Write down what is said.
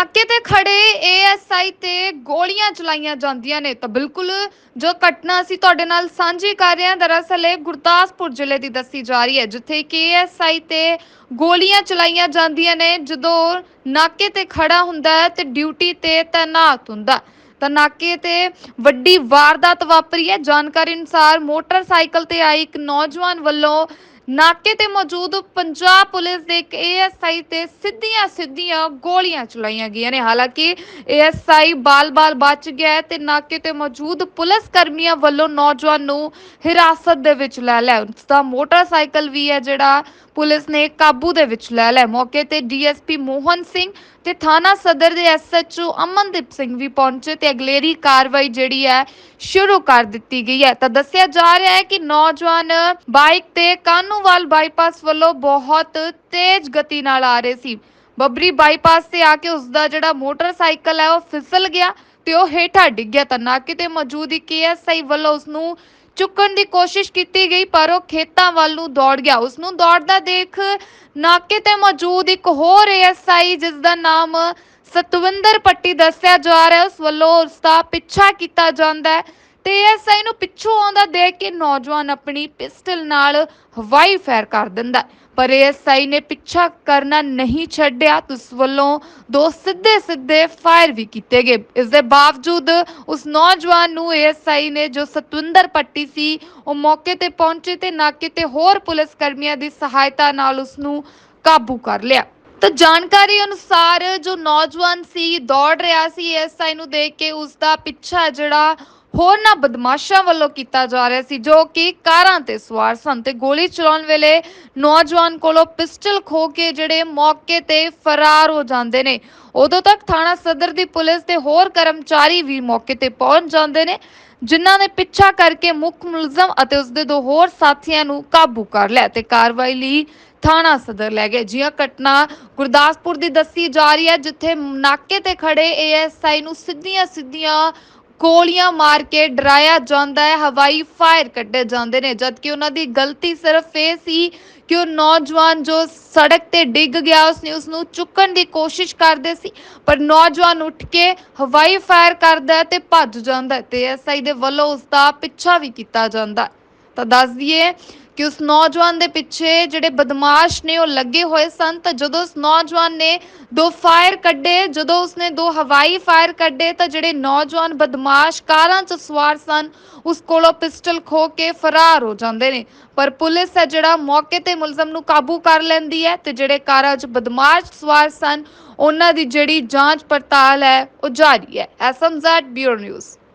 ਨਾਕੇ ਤੇ ਖੜੇ ਏਐਸਆਈ ਤੇ ਗੋਲੀਆਂ ਚਲਾਈਆਂ ਜਾਂਦੀਆਂ ਨੇ ਤਾਂ ਬਿਲਕੁਲ ਜੋ ਘਟਨਾ ਅਸੀਂ ਤੁਹਾਡੇ ਨਾਲ ਸਾਂਝੀ ਕਰ ਰਹੇ ਹਾਂ, ਦਰਅਸਲ ਇਹ ਗੁਰਦਾਸਪੁਰ ਜ਼ਿਲ੍ਹੇ ਦੀ ਦੱਸੀ ਜਾ ਰਹੀ ਹੈ, ਜਿੱਥੇ ਕਿ ਏਐਸਆਈ ਤੇ ਗੋਲੀਆਂ ਚਲਾਈਆਂ ਜਾਂਦੀਆਂ ਨੇ, ਜਦੋਂ ਨਾਕੇ ਤੇ ਖੜਾ ਹੁੰਦਾ ਹੈ ਤੇ ਡਿਊਟੀ ਤੇ ਤੈਨਾਤ ਹੁੰਦਾ ਹੈ। ਤਾਂ ਨਾਕੇ ਤੇ ਵੱਡੀ ਵਾਰਦਾਤ ਵਾਪਰੀ ਹੈ ਜਾਣਕਾਰੀ ਅਨੁਸਾਰ ਮੋਟਰਸਾਈਕਲ ਤੇ ਆਈ ਇੱਕ ਨੌਜਵਾਨ ਵੱਲੋਂ ਨਾਕੇ ਤੇ ਮੌਜੂਦ ਪੰਜਾਬ ਪੁਲਿਸ ਦੇ ਇੱਕ ਏਐਸਆਈ ਤੇ ਸਿੱਧੀਆਂ ਸਿੱਧੀਆਂ ਗੋਲੀਆਂ ਚਲਾਈਆਂ ਗਈਆਂ ਨੇ। ਹਾਲਾਂਕਿ ਏਐਸਆਈ ਬਾਲ-ਬਾਲ ਬਚ ਗਿਆ ਹੈ ਤੇ ਨਾਕੇ ਤੇ ਮੌਜੂਦ ਪੁਲਿਸ ਕਰਮੀਆਂ ਵੱਲੋਂ ਨੌਜਵਾਨ ਨੂੰ ਹਿਰਾਸਤ ਦੇ ਵਿੱਚ ਲੈ ਲਿਆ। ਉਸ ਦਾ ਮੋਟਰਸਾਈਕਲ ਵੀ ਹੈ ਜਿਹੜਾ ਪੁਲਿਸ ਨੇ ਕਾਬੂ ਦੇ ਵਿੱਚ ਲੈ ਲਿਆ। ਮੌਕੇ ਤੇ ਡੀਐਸਪੀ ਮੋਹਨ ਸਿੰਘ ਤੇ ਥਾਣਾ ਸਦਰ ਦੇ ਐਸਐਚਓ ਅਮਨਦੀਪ ਸਿੰਘ ਵੀ ਪਹੁੰਚੇ ਤੇ ਅਗਲੇਰੀ ਕਾਰਵਾਈ ਜਿਹੜੀ ਹੈ ਸ਼ੁਰੂ ਕਰ ਦਿੱਤੀ ਗਈ ਹੈ। ਤਾਂ ਦੱਸਿਆ ਜਾ ਰਿਹਾ ਹੈ ਕਿ ਨੌਜਵਾਨ ਬਾਈਕ ਤੇ ਕਾਨੂੰਵਾਲ ਬਾਈਪਾਸ ਵੱਲੋਂ ਬਹੁਤ ਤੇਜ਼ ਗਤੀ ਨਾਲ ਆ ਰਹੇ ਸੀ। ਬੱਬਰੀ ਬਾਈਪਾਸ ਤੇ ਆ ਕੇ ਉਸ ਦਾ ਜਿਹੜਾ ਮੋਟਰਸਾਈਕਲ ਹੈ ਉਹ ਫਿਸਲ ਗਿਆ ਤੇ ਉਹ ਹੇਠਾਂ ਡਿੱਗ ਗਿਆ। ਤਾਂ ਨਾਕੇ ਤੇ ਮੌਜੂਦ ਇੱਕ ਏਐਸਆਈ ਵੱਲੋਂ ਉਸ ਨੂੰ ਚੁੱਕਣ ਦੀ ਕੋਸ਼ਿਸ਼ ਕੀਤੀ ਗਈ, ਪਰ ਉਹ ਖੇਤਾਂ ਵੱਲ ਨੂੰ ਦੌੜ ਗਿਆ। ਉਸ ਨੂੰ ਦੌੜਦਾ ਦੇਖ ਨਾਕੇ ਤੇ ਮੌਜੂਦ ਇੱਕ ਹੋਰ ਏਐਸਆਈ ਜਿਸ ਦਾ ਨਾਮ ਸਤਵਿੰਦਰ ਪੱਟੀ ਦੱਸਿਆ ਜਾ ਰਿਹਾ, ਉਸ ਵੱਲੋਂ ਉਸ ਦਾ ਪਿੱਛਾ ਕੀਤਾ ਜਾਂਦਾ ਹੈ। ਤੇ ਏਐਸਆਈ ਨੂੰ ਪਿੱਛੋਂ ਆਉਂਦਾ ਦੇਖ ਕੇ ਨੌਜਵਾਨ ਆਪਣੀ ਪਿਸਟਲ ਨਾਲ ਹਵਾਈ ਫਾਇਰ ਕਰ ਦਿੰਦਾ ਪਰ ਏਐਸਆਈ ਨੇ ਪਿੱਛਾ ਕਰਨਾ ਨਹੀਂ ਛੱਡਿਆ। ਉਸ ਵੱਲੋਂ ਦੋ ਸਿੱਧੇ ਸਿੱਧੇ ਫਾਇਰ ਵੀ ਕੀਤੇ ਗਏ। ਇਸ ਦੇ ਬਾਵਜੂਦ ਉਸ ਨੌਜਵਾਨ ਨੂੰ ਏਐਸਆਈ ਨੇ ਜੋ ਸਤਵਿੰਦਰ ਪੱਟੀ ਸੀ, ਉਹ ਮੌਕੇ ਤੇ ਪਹੁੰਚੇ ਤੇ ਨਾਕੇ ਤੇ ਹੋਰ ਪੁਲਿਸ ਕਰਮੀਆਂ ਦੀ ਸਹਾਇਤਾ ਨਾਲ ਉਸ ਨੂੰ ਕਾਬੂ ਕਰ ਲਿਆ। ਤਾਂ ਜਾਣਕਾਰੀ ਅਨੁਸਾਰ ਜੋ ਨੌਜਵਾਨ ਸੀ, ਦੌੜ ਰਿਹਾ ਸੀ ਐਸਆਈ ਨੂੰ ਦੇਖ ਕੇ ਉਸ ਦਾ ਪਿੱਛਾ ਜਿਹੜਾ ਹੋਰਨਾਂ ਬਦਮਾਸ਼ਾਂ ਵੱਲੋਂ ਕੀਤਾ ਜਾ ਰਿਹਾ ਸੀ, ਜੋ ਕਿ ਕਾਰਾਂ ਤੇ ਸਵਾਰ ਸਨ ਤੇ ਗੋਲੀ ਚਲਾਉਣ ਵੇਲੇ ਨੌਜਵਾਨ ਕੋਲੋਂ ਪਿਸਟਲ ਖੋ ਕੇ ਜਿਹੜੇ ਮੌਕੇ ਤੇ ਫਰਾਰ ਹੋ ਜਾਂਦੇ ਨੇ। ਉਦੋਂ ਤੱਕ ਥਾਣਾ ਸਦਰ ਦੀ ਪੁਲਿਸ ਤੇ ਹੋਰ ਕਰਮਚਾਰੀ ਵੀ ਮੌਕੇ ਤੇ ਪਹੁੰਚ ਜਾਂਦੇ ਨੇ, ਜਿਨ੍ਹਾਂ ਨੇ ਪਿੱਛਾ ਕਰਕੇ ਮੁੱਖ ਮੁਲਜ਼ਮ ਅਤੇ ਉਸਦੇ ਦੋ ਹੋਰ ਸਾਥੀਆਂ ਨੂੰ ਕਾਬੂ ਕਰ ਲਿਆ ਤੇ ਕਾਰਵਾਈ ਲਈ ਥਾਣਾ ਸਦਰ ਲੈ ਗਏ। ਜਿਹਾ ਘਟਨਾ ਗੁਰਦਾਸਪੁਰ ਦੀ ਦੱਸੀ ਜਾ ਰਹੀ ਹੈ, ਜਿੱਥੇ ਨਾਕੇ ਤੇ ਖੜੇ ਏਐਸਆਈ ਨੂੰ ਸਿੱਧੀਆਂ ਸਿੱਧੀਆਂ ਗੋਲੀਆਂ ਮਾਰ ਕੇ ਡਰਾਇਆ ਜਾਂਦਾ ਹੈ, ਹਵਾਈ ਫਾਇਰ ਕੱਢੇ ਜਾਂਦੇ ਨੇ, ਜਦਕਿ ਉਹਨਾਂ ਦੀ ਗਲਤੀ ਸਿਰਫ ਇਹ ਸੀ ਕਿ ਉਹ ਨੌਜਵਾਨ ਜੋ ਸੜਕ ਤੇ ਡਿੱਗ ਗਿਆ ਉਸਨੇ ਉਸ ਨੂੰ ਚੁੱਕਣ ਦੀ ਕੋਸ਼ਿਸ਼ ਕਰਦੇ ਸੀ, ਪਰ ਨੌਜਵਾਨ ਉੱਠ ਕੇ ਹਵਾਈ ਫਾਇਰ ਕਰਦਾ ਹੈ ਤੇ ਭੱਜ ਜਾਂਦਾ ਹੈ ਤੇ ਐਸਆਈ ਦੇ ਵੱਲੋਂ ਉਸ ਦਾ ਪਿੱਛਾ ਵੀ ਕੀਤਾ ਜਾਂਦਾ ਤਾਂ ਦੱਸ ਦਈਏ ਕਿ ਉਸ ਨੌਜਵਾਨ ਦੇ ਪਿੱਛੇ ਜਿਹੜੇ ਬਦਮਾਸ਼ ਨੇ ਉਹ ਲੱਗੇ ਹੋਏ ਸਨ। ਤਾਂ ਜਦੋਂ ਉਸ ਨੌਜਵਾਨ ਨੇ ਦੋ ਫਾਇਰ ਕੱਢੇ, ਜਦੋਂ ਉਸਨੇ ਦੋ ਹਵਾਈ ਫਾਇਰ ਕੱਢੇ, ਤਾਂ ਜਿਹੜੇ ਨੌਜਵਾਨ ਬਦਮਾਸ਼ ਕਾਰਾਂ 'ਚ ਸਵਾਰ ਸਨ, ਉਸ ਕੋਲੋਂ ਪਿਸਟਲ ਖੋ ਕੇ ਫਰਾਰ ਹੋ ਜਾਂਦੇ ਨੇ। ਪਰ ਪੁਲਿਸ ਹੈ ਜਿਹੜਾ ਮੌਕੇ ਤੇ ਮੁਲਜ਼ਮ ਨੂੰ ਕਾਬੂ ਕਰ ਲੈਂਦੀ ਹੈ ਤੇ ਜਿਹੜੇ ਕਾਰਾਂ 'ਚ ਬਦਮਾਸ਼ ਸਵਾਰ ਸਨ, ਉਹਨਾਂ ਦੀ ਜਿਹੜੀ ਜਾਂਚ ਪੜਤਾਲ ਹੈ, ਉਹ ਜਾਰੀ ਹੈ। SMZ bureau news.